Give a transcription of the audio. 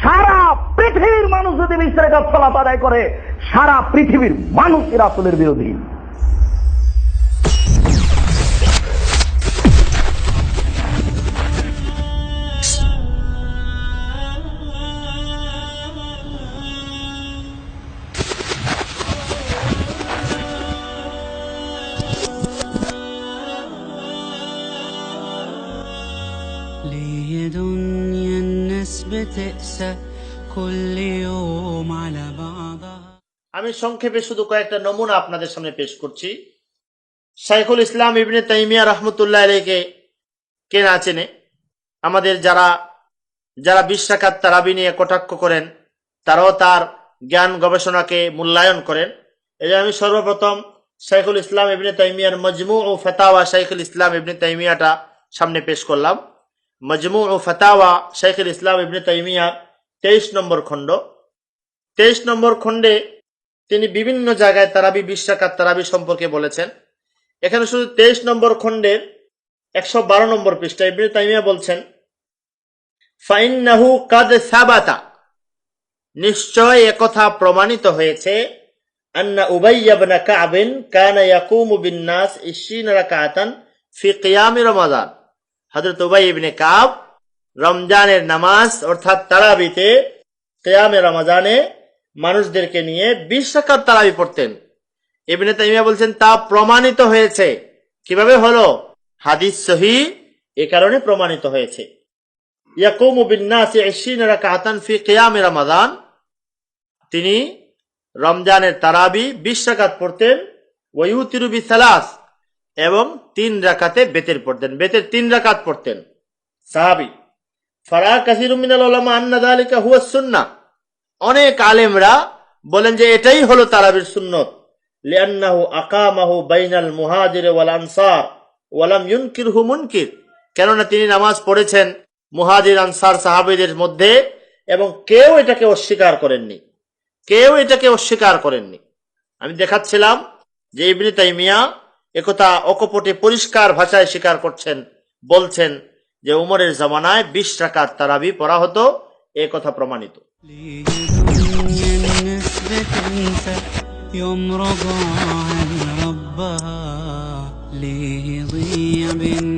সারা পৃথিবীর মানুষ যদি বিশ রেখাত সালাত আদায় করে সারা পৃথিবীর মানুষ রাসুলের বিরোধী ليه دنيا الناس بتقسى كل يوم على بعضها আমি সংক্ষেপে শুধু কয়েকটা নমুনা আপনাদের সামনে পেশ করছি শাইখুল ইসলাম ইবনে তাইমিয়া রহমতুল্লাহ আলীকে কে না চেনে আমাদের যারা যারা বিশ্বাকাত তারাবি নিয়ে কটাক্ষ করেন তারাও তার জ্ঞান গবেষণাকে মূল্যায়ন করেন এই জন্য আমি সর্বপ্রথম শাইখুল ইসলাম ইবনে তাইমিয়ার মজমু ও ফতাওয়া শাইখুল ইসলাম ইবনে তাইমিয়াটা সামনে পেশ করলাম মজমু ও ফতাওয়া শাইখুল ইসলাম ইবনে তাইমিয়ার তেইশ নম্বর খণ্ড। তেইশ নম্বর খণ্ডে তিনি বিভিন্ন জায়গায় তারাবি বিশ্বাকাত তারাবি সম্পর্কে বলেছেন। এখানে শুধু তেইশ নম্বর খণ্ডের একশো বারো নম্বর পৃষ্ঠা ইবনে তাইমিয়া বলছেন, ফাইন্নাহু কাদ সাবাতা। নিশ্চয় একথা প্রমাণিত হয়েছে, আন্না উবাইয়া ইবনে কাবিন কানা ইয়াকুমু বিন নাস 20 রাকাতান ফি কিয়াম রমাদান। হযরত উবাই ইবনে কাব রমজানের নামাজ, অর্থাৎ তারাবিতে, কিয়ামে রমাজানে মানুষদেরকে নিয়ে বিশ রাকাত তারাবি পড়তেন। ইবনে তাইমিয়া বলছেন, তা প্রমাণিত হয়েছে। কীভাবে হলো? হাদিস সহি এ কারণে প্রমাণিত হয়েছে। ইয়াকুমু বিন্নাসি 20 রাকাতান ফি কিয়াম রমাদান। তিনি রমজানের তারাবি 20 রাকাত পড়তেন। ওয়ুতিরু বিসালাস। এবং তিন রাকাতে বেতের পড়তেন। বেতের তিন রাকাত পড়তেন। সাহাবি ফারা কাসিরুম মিনাল উলামা আন্না যালিকা হুয়া সুন্নাহ। অনেক আলেমরা বলেন যে এটাই হলো তারাবির সুন্নত। লিআন্নাহু আকামাহু বাইনাল মুহাজির ওয়াল আনসার ওয়ালাম ইউনকিরহু মুনকির। কেননা তিনি নামাজ পড়েছেন মুহাজির, আনসার সাহাবীদের মধ্যে এবং কেউ এটাকে অস্বীকার করেননি। কেউ এটাকে অস্বীকার করেননি। আমি দেখাচ্ছিলাম যে ইবনে তাইমিয়া একথা অকপটে পরিষ্কার ভাষায় স্বীকার করছেন বলছেন যে উমরের জামানায় বিশ রাকাত তারাবি পড়া হতো এ কথা প্রমাণিত ليه دنيا الناس بتنسى يوم رضى عن ربها ليه يضيع بين